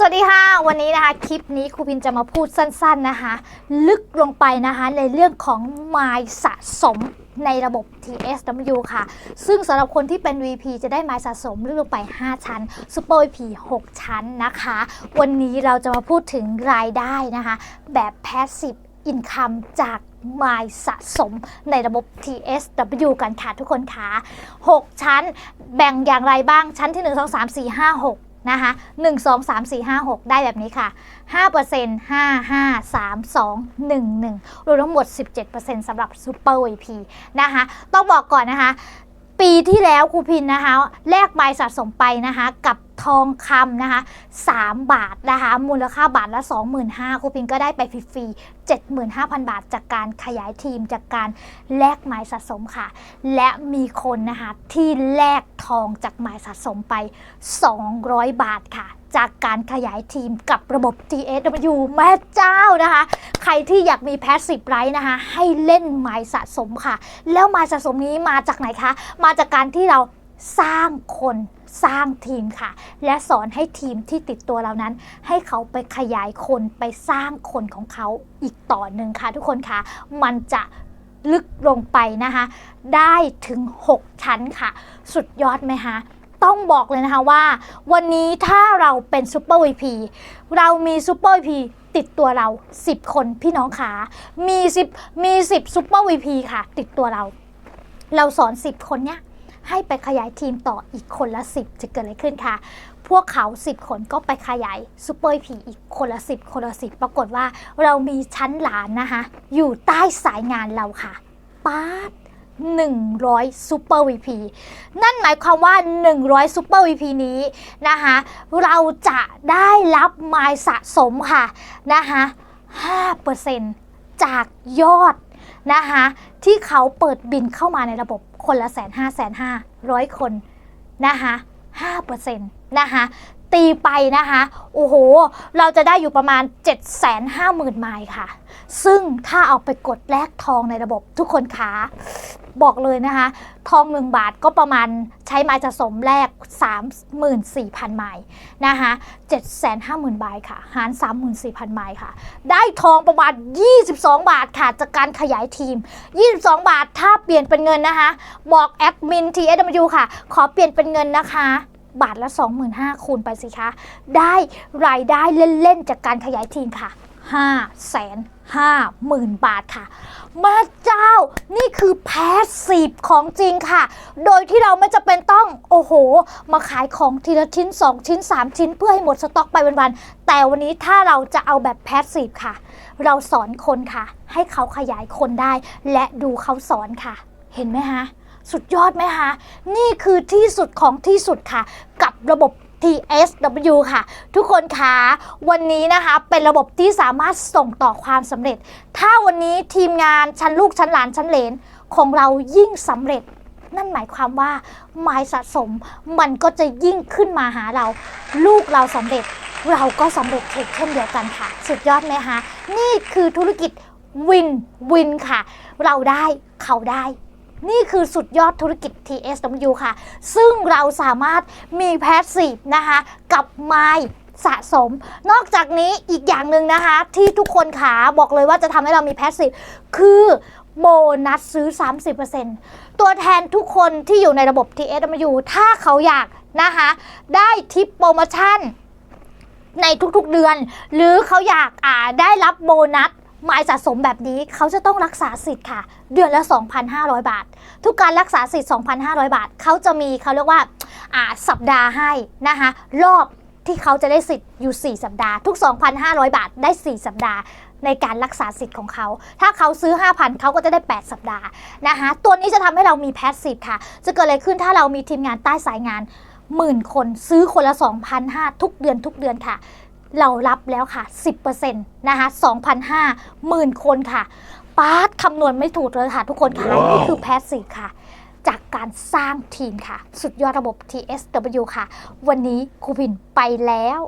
สวัสดีค่ะ วันนี้นะคะ คลิปนี้ครูพินจะมาพูดสั้นๆนะคะ ลึกลงไปนะคะ ในเรื่องของไมล์สะสมในระบบ TSW ค่ะ ซึ่งสำหรับคนที่เป็น VP จะได้ไมล์สะสมลึกลงไป 5 ชั้น Super VP 6 ชั้นนะคะ วันนี้เราจะมาพูดถึงรายได้นะคะ แบบ Passive Income จากไมล์สะสมในระบบ TSW กันค่ะทุกคนคะ6ชั้นแบ่งอย่างไรบ้างชั้นที่ 1 2 3 4 5 6 นะคะ1 2 3 4 5 6 ได้แบบนี้ค่ะ5% 5 5 3 2 1 1 รวมทั้งหมด 17%สำหรับ Super VP นะคะ ต้องบอกก่อนนะคะ ปีที่แล้วครูพินนะคะ แลกใบสะสมไปนะคะกับ ทองคำนะคะ3บาทนะคะมูลค่าบาทละ 25,000ครูพินก็ได้ไปฟรีๆ75,000 บาท จากการขยายทีมจากการแลกไมล์สะสมค่ะ และมีคนนะคะที่แลกทองจากไมล์สะสมไป 200 บาทค่ะ จากการขยายทีมกับระบบ TSW แม่เจ้านะคะ ใครที่อยากมีแพสซีฟไรท์นะคะ ให้เล่นไมล์สะสมค่ะ แล้วไมล์สะสมนี้มาจากไหนคะ มาจากการที่เรา สร้างคนสร้างทีมค่ะ และสอนให้ทีมที่ติดตัวเรานั้น ให้เขาไปขยายคนไปสร้างคนของเขาอีกต่อหนึ่งค่ะ ทุกคนคะมันจะลึกลงไปนะคะ ได้ถึง 6 ชั้นค่ะ สุดยอดไหมคะต้องบอกเลยนะคะว่า วันนี้ถ้าเราเป็นซูเปอร์วีพีเรามีซูเปอร์วีพีติดตัวเรา 10 คนพี่น้องขามี 10 มี 10ซูเปอร์วีพีค่ะ ติดตัวเรา เราสอน 10 คนเนี้ย ให้ไปขยายทีมต่ออีกคนละ 10 จะเกิดอะไรขึ้นคะพวกเขา 10 คนก็ไปขยายซูเปอร์พีอีกคนละ 10 คนละ 10 ปรากฏว่าเรามีชั้นหลานนะคะอยู่ใต้สายงานเราค่ะป๊าด100 Super VP นั่นหมายความว่า 100 Super VP นี้นะคะเราจะได้รับไมล์สะสมค่ะนะคะ5%จากยอดนะคะที่เขาเปิดบินเข้ามาในระบบ คนละแสนห้าแสนห้าร้อยคนนะคะห้าเปอร์เซ็นต์นะคะ ตีไปนะคะ โอ้โห เราจะได้อยู่ประมาณ 750,000ไมล์ค่ะ ซึ่งถ้าเอาไปกดแลกทองในระบบทุกคนคะบอกเลยนะคะ ทอง1บาทก็ประมาณใช้ไม้สะสมแลก34,000 ไมล์นะคะ750,000 บาทค่ะ หาร 34,000 ไมล์ค่ะ ได้ทองประมาณ 22 บาทค่ะ จากการขยายทีม 22 บาทถ้าเปลี่ยนเป็นเงินนะคะ บอกแอดมิน TSW ค่ะ ขอเปลี่ยนเป็นเงินนะคะ บาทละ 25,000คูณไปสิคะ ได้รายได้เล่นๆ จากการขยายทีมค่ะ 5 5 0 0 0 0 บาทค่ะม่เจ้า นี่คือแพสซีฟของจริงค่ะ โดยที่เราไม่จะเป็นต้อง โอ้โห มาขายของทีละชิ้น 2 ชิ้น 3 ชิ้น เพื่อให้หมดสต็อกไปวันๆ แต่วันนี้ถ้าเราจะเอาแบบแพสซีฟค่ะ เราสอนคนค่ะ ให้เขาขยายคนได้ และดูเขาสอนค่ะ เห็นไหมคะ สุดยอดไหมคะ นี่คือที่สุดของที่สุดค่ะ กับระบบ TSW ค่ะ ทุกคนคะวันนี้นะคะเป็นระบบที่สามารถส่งต่อความสำเร็จ ถ้าวันนี้ทีมงานชั้นลูกชั้นหลานชั้นเหลนของเรายิ่งสำเร็จ นั่นหมายความว่าไม้สะสมมันก็จะยิ่งขึ้นมาหาเรา ลูกเราสำเร็จ เราก็สำเร็จเช่นเดียวกันค่ะ สุดยอดไหมคะนี่คือธุรกิจวินวินค่ะ เราได้เขาได้ นี่คือสุดยอดธุรกิจ TSW ค่ะ ซึ่งเราสามารถมีแพสซีฟนะคะ กับไมสะสม นอกจากนี้อีกอย่างหนึ่งนะคะ ที่ทุกคนขาบอกเลยว่าจะทำให้เรามีแพสซีฟคือโบนัสซื้อ 30%ตัวแทนทุกคนที่อยู่ในระบบ TSW ถ้าเขาอยากนะคะ ได้ทิปโปรโมชั่นในทุกๆเดือน หรือเขาอยากอ่าได้รับโบนัส หมายสะสมแบบนี้เขาจะต้องรักษาสิทธิ์ค่ะ เดือนละ 2,500 บาท ทุกการรักษาสิทธิ์ 2,500 บาทเขาจะมีเขาเรียกว่าอ่าสัปดาห์ให้นะคะรอบที่เขาจะได้สิทธิ์อยู่ 4 สัปดาห์ ทุก 2,500 บาทได้ 4 สัปดาห์ในการรักษาสิทธิ์ของเขา ถ้าเขาซื้อ 5,000 เขาก็จะได้ 8 สัปดาห์นะคะ ตัวนี้จะทำให้เรามีแพสซีฟค่ะ จะเกิดอะไรขึ้นถ้าเรามีทีมงานใต้สายงานหมื่นคนซื้อคนละ 2,500 ทุกเดือนทุกเดือนค่ะ เรารับแล้วค่ะ 10%นะคะ2,500หมื่นคนค่ะปาร์ตคำนวณไม่ถูกเลยค่ะทุกคนค่ะ นี่คือแพสซีฟค่ะ จากการสร้างทีมค่ะ สุดยอดระบบ TSW ค่ะ วันนี้ครูพินไปแล้ว